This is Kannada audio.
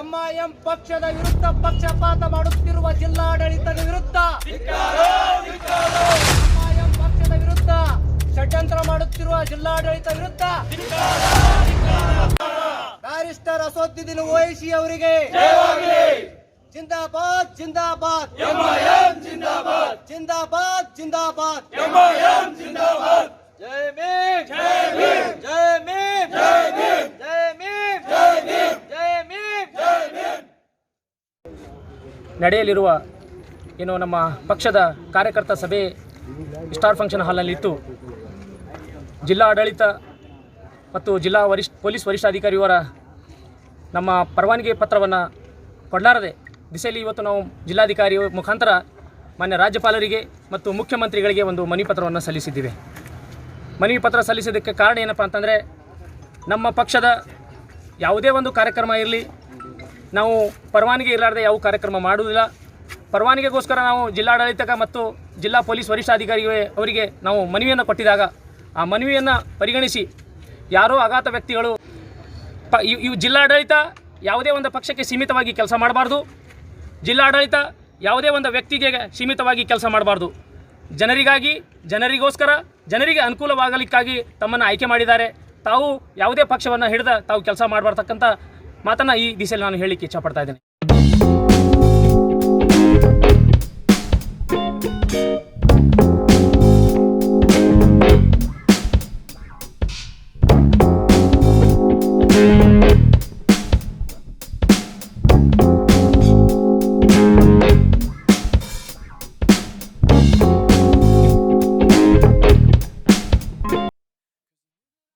ಎಂಐಎಂ ಪಕ್ಷದ ವಿರುದ್ಧ ಪಕ್ಷಪಾತ ಮಾಡುತ್ತಿರುವ ಜಿಲ್ಲಾಡಳಿತದ ವಿರುದ್ಧ. ಎಂಐಎಂ ಪಕ್ಷದ ವಿರುದ್ಧ ಷಡ್ಯಂತ್ರ ಮಾಡುತ್ತಿರುವ ಜಿಲ್ಲಾಡಳಿತ ವಿರುದ್ಧ. ಬ್ಯಾರಿಸ್ಟರ್ ಅಸೋದ್ದಿನ ಓವೈಸಿ ಅವರಿಗೆ. ಜಿಂದಾಬಾದ್ ಜಿಂದಾಬಾದ್. ಜಿಂದಾಬಾದ್. ಜಿಂದಾಬಾದ್ ಜೈ ನಡೆಯಲಿರುವ ಏನು ನಮ್ಮ ಪಕ್ಷದ ಕಾರ್ಯಕರ್ತ ಸಭೆ ಸ್ಟಾರ್ ಫಂಕ್ಷನ್ ಹಾಲ್ನಲ್ಲಿ ಇತ್ತು ಜಿಲ್ಲಾ ಆಡಳಿತ ಮತ್ತು ಜಿಲ್ಲಾ ವರಿಷ್ಠ, ಪೊಲೀಸ್ ವರಿಷ್ಠಾಧಿಕಾರಿಯವರ ನಮ್ಮ ಪರವಾನಗಿ ಪತ್ರವನ್ನು ಕೊಡಲಾರದೆ, ದಿಸೆಯಲ್ಲಿ ಇವತ್ತು ನಾವು ಜಿಲ್ಲಾಧಿಕಾರಿ ಮುಖಾಂತರ ಮಾನ್ಯ ರಾಜ್ಯಪಾಲರಿಗೆ ಮತ್ತು ಮುಖ್ಯಮಂತ್ರಿಗಳಿಗೆ ಒಂದು ಮನವಿ ಪತ್ರವನ್ನು ಸಲ್ಲಿಸಿದ್ದೇವೆ. ಮನವಿ ಪತ್ರ ಸಲ್ಲಿಸಿದ್ದಕ್ಕೆ ಕಾರಣ ಏನಪ್ಪ ಅಂತಂದರೆ, ನಮ್ಮ ಪಕ್ಷದ ಯಾವುದೇ ಒಂದು ಕಾರ್ಯಕ್ರಮ ಇರಲಿ ನಾವು ಪರವಾನಗಿ ಇರಲಾರ್ದೆ ಯಾವ ಕಾರ್ಯಕ್ರಮ ಮಾಡುವುದಿಲ್ಲ. ಪರವಾನಗಿಗೋಸ್ಕರ ನಾವು ಜಿಲ್ಲಾಡಳಿತಕ ಮತ್ತು ಜಿಲ್ಲಾ ಪೊಲೀಸ್ ವರಿಷ್ಠಾಧಿಕಾರಿಗೆ ಅವರಿಗೆ ನಾವು ಮನವಿಯನ್ನು ಕೊಟ್ಟಿದಾಗ ಆ ಮನವಿಯನ್ನು ಪರಿಗಣಿಸಿ ಯಾರೋ ಆಘಾತ ವ್ಯಕ್ತಿಗಳು ಪ ಇವ್ ಜಿಲ್ಲಾಡಳಿತ ಯಾವುದೇ ಒಂದು ಪಕ್ಷಕ್ಕೆ ಸೀಮಿತವಾಗಿ ಕೆಲಸ ಮಾಡಬಾರ್ದು. ಜಿಲ್ಲಾಡಳಿತ ಯಾವುದೇ ಒಂದು ವ್ಯಕ್ತಿಗೆ ಸೀಮಿತವಾಗಿ ಕೆಲಸ ಮಾಡಬಾರ್ದು. ಜನರಿಗಾಗಿ, ಜನರಿಗೋಸ್ಕರ, ಜನರಿಗೆ ಅನುಕೂಲವಾಗಲಿಕ್ಕಾಗಿ ತಮ್ಮನ್ನು ಆಯ್ಕೆ ಮಾಡಿದ್ದಾರೆ. ತಾವು ಯಾವುದೇ ಪಕ್ಷವನ್ನು ಹಿಡಿದ ತಾವು ಕೆಲಸ ಮಾಡಬಾರ್ತಕ್ಕಂಥ ಮಾತನ್ನು ಈ ದಿಸೆಯಲ್ಲಿ ನಾನು ಹೇಳಲಿಕ್ಕೆ ಇಷ್ಟಪಡ್ತಾ ಇದ್ದೇನೆ